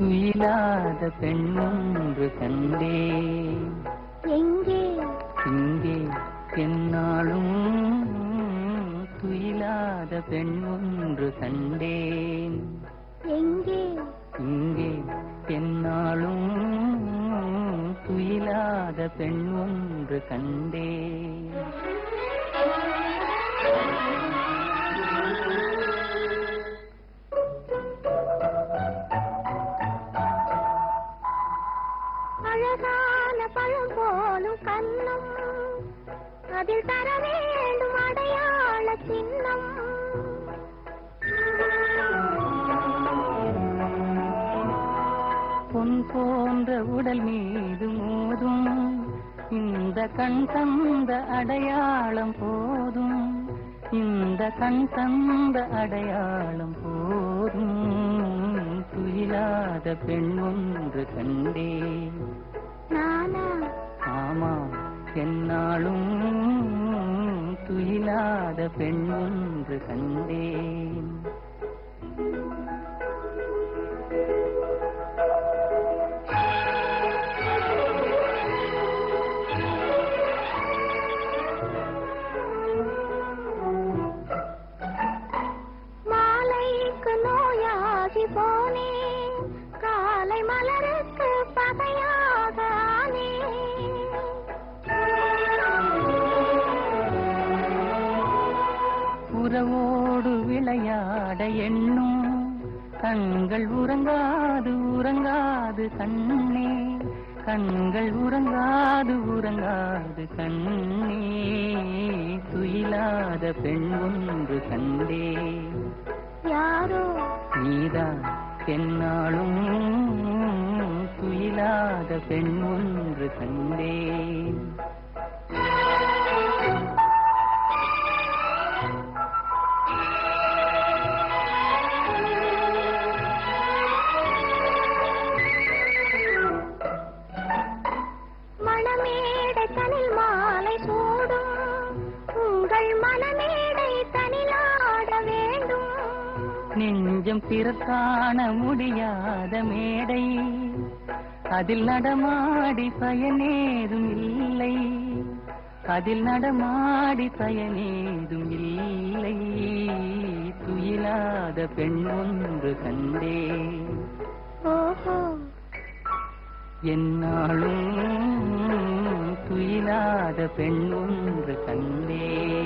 துயிலாத பெண் ஒன்று கண்டேன் எங்கே? இங்கே என்னாலும் துயிலாத பெண் ஒன்று கண்டேன். எங்கே? இங்கே என்னாலும் துயிலாத பெண் ஒன்று கண்டேன். அழகான பழம் போலும் கண்ணம். அதில் தர வேண்டும் அடையாள சின்னம். பொன் போன்ற உடல் மீது மோதும். இந்த கண் தந்த அடையாளம் போதும். இந்த கண் தந்த அடையாளம் போதும். துயிலாத பெண் ஒன்று கண்டேன். நானா? ஆமா என்னாலும் துயிலாத பெண் ஒன்று கண்டேன். உறவோடு விளையாட எண்ணும். கண்கள் உறங்காது உறங்காது கண்ணே. கண்கள் உறங்காது உறங்காது கண்ணே. துயிலாத பெண் ஒன்று கண்டே. யாரோ? நீதான் என்னாலும் துயிலாத பெண் ஒன்று கண்டேன் நெஞ்சம் பிறக்காண முடியாத மேடை. அதில் நடமாடி பயனேதும் இல்லை. அதில் நடமாடி பயனேதும் இல்லை. துயிலாத பெண் ஒன்று கண்டே. என்னாலும் துயிலாத பெண் ஒன்று கண்டே.